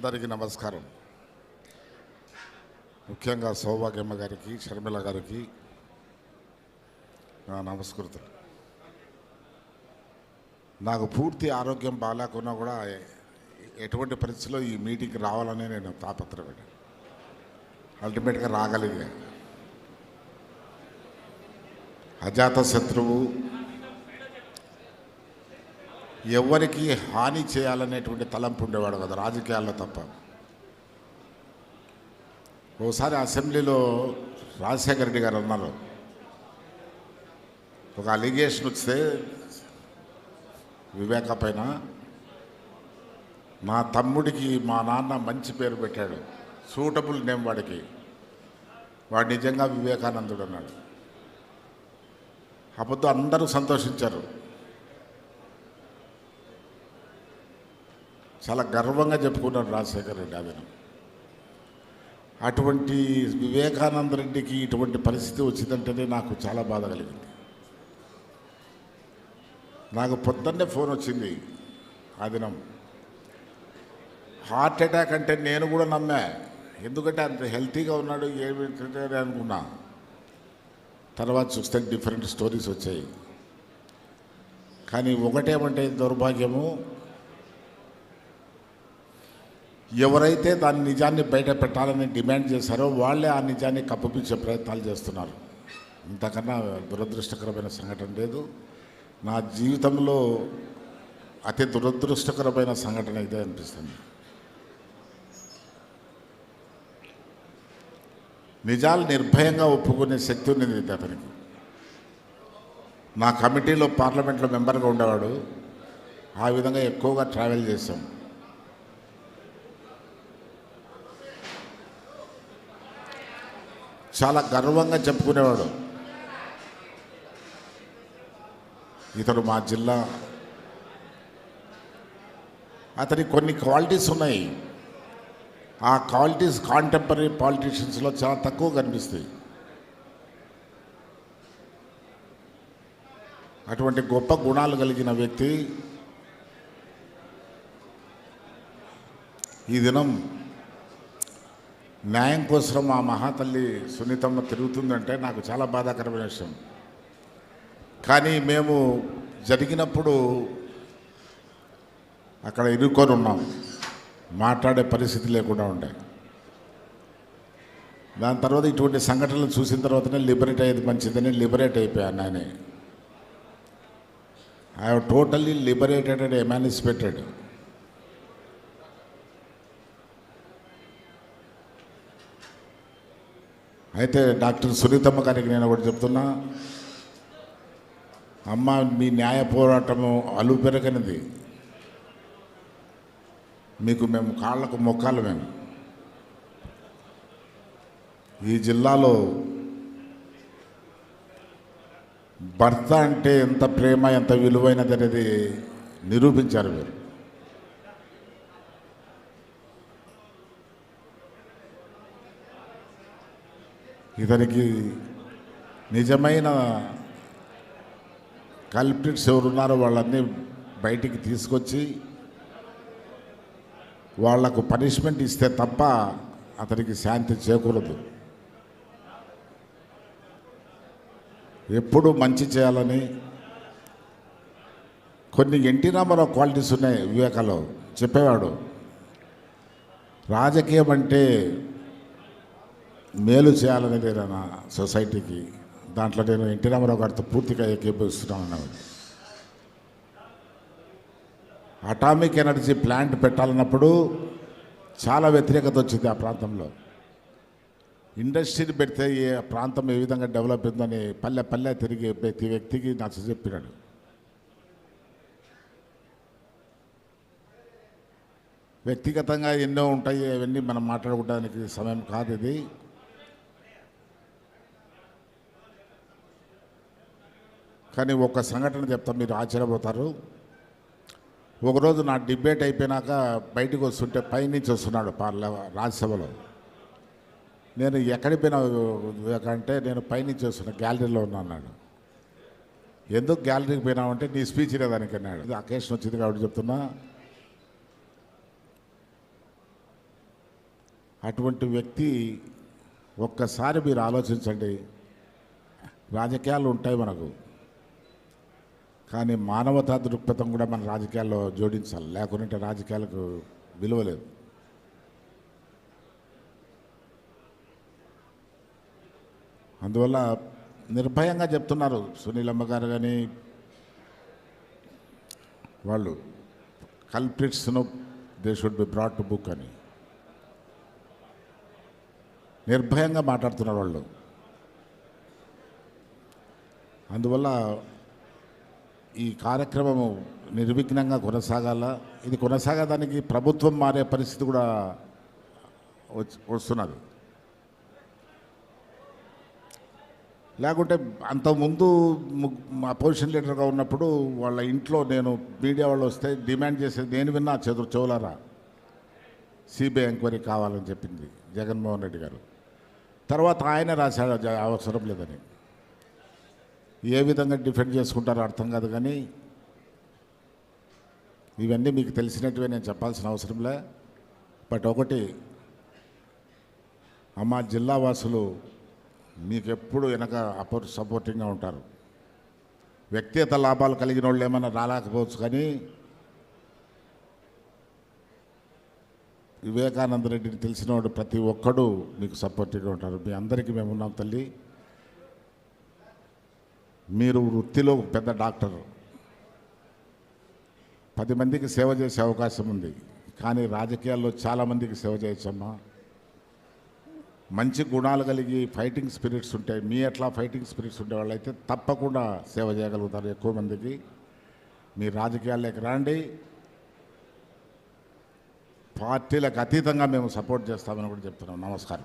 అందరికీ నమస్కారం. ముఖ్యంగా సౌభాగ్యమ్మ గారికి షర్మిల గారికి నా నమస్కృతులు. నాకు పూర్తి ఆరోగ్యం బాగాలేకున్నా కూడా ఎటువంటి పరిస్థితిలో ఈ మీటింగ్కి రావాలని నేను తాపత్రపడ్డాను అల్టిమేట్గా రాగలిగా. అజాత శత్రువు ఎవరికి హాని చేయాలనేటువంటి తలంపు ఉండేవాడు కదా రాజకీయాల్లో తప్ప. ఓసారి అసెంబ్లీలో రాజశేఖర రెడ్డి గారు అన్నారు. ఒక అలిగేషన్ వస్తే వివేక పైన మా తమ్ముడికి మా నాన్న మంచి పేరు పెట్టాడు సూటబుల్ నేమ్ వాడికి. వాడు నిజంగా వివేకానందుడు అన్నాడు. అప్పుడు అందరూ సంతోషించారు. చాలా గర్వంగా చెప్పుకున్నాడు రాజశేఖర రెడ్డి ఆ దినం అటువంటి వివేకానంద రెడ్డికి ఇటువంటి పరిస్థితి వచ్చిందంటేనే నాకు చాలా బాధ కలిగింది. నాకు పొద్దున్నే ఫోన్ వచ్చింది ఆ దినం. హార్ట్ అటాక్ అంటే నేను కూడా నమ్మా. ఎందుకంటే అంత హెల్తీగా ఉన్నాడు ఏమి అనుకున్నా. తర్వాత చూస్తే డిఫరెంట్ స్టోరీస్ వచ్చాయి. కానీ ఒకటేమంటే దౌర్భాగ్యము ఎవరైతే దాని నిజాన్ని బయట పెట్టాలని డిమాండ్ చేశారో వాళ్ళే ఆ నిజాన్ని కప్పిపించే ప్రయత్నాలు చేస్తున్నారు. ఇంతకన్నా దురదృష్టకరమైన సంఘటన లేదు. నా జీవితంలో అతి దురదృష్టకరమైన సంఘటన ఇదే అనిపిస్తుంది. నిజాలు నిర్భయంగా ఒప్పుకునే శక్తి ఉంది అతనికి. నా కమిటీలో పార్లమెంట్లో మెంబర్గా ఉండేవాడు. ఆ విధంగా ఎక్కువగా ట్రావెల్ చేశాం. చాలా గర్వంగా చెప్పుకునేవాడు. ఇతడు మా జిల్లా. అతనికి కొన్ని క్వాలిటీస్ ఉన్నాయి. ఆ క్వాలిటీస్ కాంటెంపరీ పాలిటీషియన్స్లో చాలా తక్కువ కనిపిస్తాయి. అటువంటి గొప్ప గుణాలు కలిగిన వ్యక్తి ఈ దినం న్యాయం కోసం ఆ మహాతల్లి సునీతమ్మ తిరుగుతుందంటే నాకు చాలా బాధాకరమైన విషయం. కానీ మేము జరిగినప్పుడు అక్కడ ఇరుక్కొని ఉన్నాం. మాట్లాడే పరిస్థితి లేకుండా ఉండే. దాని తర్వాత ఇటువంటి సంఘటనలు చూసిన తర్వాతనే లిబరేట్ అయ్యేది మంచిదని లిబరేట్ అయిపోయాను ఆయన I totally liberated and emancipated. అయితే డాక్టర్ సునీతమ్మ గారికి నేను ఒకటి చెప్తున్నా. అమ్మ మీ న్యాయ పోరాటము అలు పెరగనిది మీకు మేము కాళ్ళకు మొక్కాలు మేము. ఈ జిల్లాలో భర్త అంటే ఎంత ప్రేమ ఎంత విలువైనది అనేది నిరూపించారు మీరు. ఇతనికి నిజమైన కల్పిట్స్ ఎవరున్నారో వాళ్ళన్నీ బయటికి తీసుకొచ్చి వాళ్ళకు పనిష్మెంట్ ఇస్తే తప్ప అతనికి శాంతి చేకూరదు. ఎప్పుడు మంచి చేయాలని కొన్ని ఎన్టీ రామారావు క్వాలిటీస్ ఉన్నాయి వివేకాలో చెప్పేవాడు. రాజకీయం అంటే మేలు చేయాలని నేను నా సొసైటీకి? దాంట్లో నేను ఎన్టీ రామారావు గారితో పూర్తిగా ఏకీభవిస్తున్నాను అన్నవాడు అటామిక్ ఎనర్జీ ప్లాంట్ పెట్టాలన్నప్పుడు చాలా వ్యతిరేకత వచ్చింది ఆ ప్రాంతంలో. ఇండస్ట్రీని పెడితే ఏ ప్రాంతం ఏ విధంగా డెవలప్ అయిందని పల్లె పల్లె తిరిగి ప్రతి వ్యక్తికి నచ్చ చెప్పినాడు. వ్యక్తిగతంగా ఎన్నో ఉంటాయి అవన్నీ మనం మాట్లాడుకోవడానికి సమయం కాదు ఇది. కానీ ఒక సంఘటన చెప్తా మీరు ఆశ్చర్యపోతారు. ఒకరోజు నా డిబేట్ అయిపోయినాక బయటకు వస్తుంటే పైనుంచి వస్తున్నాడు పార్ల రాజ్యసభలో. నేను ఎక్కడికి పోయినా అంటే నేను పైనుంచి వస్తున్నా గ్యాలరీలో ఉన్నా అన్నాడు. ఎందుకు గ్యాలరీకి పోయినామంటే నీ స్పీచ్ లేదానికి అన్నాడు. ఇది అకేషన్ వచ్చింది కాబట్టి చెప్తున్నా. అటువంటి వ్యక్తి ఒక్కసారి మీరు ఆలోచించండి. రాజకీయాలు ఉంటాయి మనకు. కానీ మానవతా దృక్పథం కూడా మన రాజకీయాల్లో జోడించాలి. లేకుంటే రాజకీయాలకు విలువ లేదు. అందువల్ల నిర్భయంగా చెప్తున్నారు సునీలమ్మ గారు కానీ వాళ్ళు. కల్ప్రిట్స్ను they should be brought to book అని. నిర్భయంగా మాట్లాడుతున్నారు వాళ్ళు. అందువల్ల ఈ కార్యక్రమము నిర్విఘ్నంగా కొనసాగాల. ఇది కొనసాగడానికి ప్రభుత్వం మారే పరిస్థితి కూడా వస్తున్నది. లేకుంటే అంతకుముందు అపోజిషన్ లీడర్గా ఉన్నప్పుడు వాళ్ళ ఇంట్లో నేను మీడియా వాళ్ళు వస్తే డిమాండ్ చేసేది నేను విన్నా చదువు చెవులారా. సిబిఐ ఎంక్వైరీ కావాలని చెప్పింది జగన్మోహన్ రెడ్డి గారు. తర్వాత ఆయన రాశాడు అవసరం లేదని. ఏ విధంగా డిఫెండ్ చేసుకుంటారో అర్థం కాదు కానీ ఇవన్నీ మీకు తెలిసినట్టువే నేను చెప్పాల్సిన అవసరంలే. బట్ ఒకటి అమ్మ జిల్లా వాసులు మీకు ఎప్పుడు వెనక అపోర్ సపోర్టింగ్గా ఉంటారు. వ్యక్తిగత లాభాలు కలిగిన వాళ్ళు ఏమైనా రాలేకపోవచ్చు కానీ వివేకానంద రెడ్డిని తెలిసినవాడు ప్రతి ఒక్కడు మీకు సపోర్టివ్గా ఉంటారు. మీ అందరికీ మేము ఉన్నాం తల్లి. మీరు వృత్తిలో పెద్ద డాక్టర్. పది మందికి సేవ చేసే అవకాశం ఉంది. కానీ రాజకీయాల్లో చాలామందికి సేవ చేయొచ్చమ్మా. మంచి గుణాలు కలిగి ఫైటింగ్ స్పిరిట్స్ ఉంటాయి. మీ అట్లా ఫైటింగ్ స్పిరిట్స్ ఉండే వాళ్ళైతే తప్పకుండా సేవ చేయగలుగుతారు ఎక్కువ మందికి. మీ రాజకీయాల్లోకి రండి. పార్టీలకు అతీతంగా మేము సపోర్ట్ చేస్తామని కూడా చెప్తున్నాం. నమస్కారం.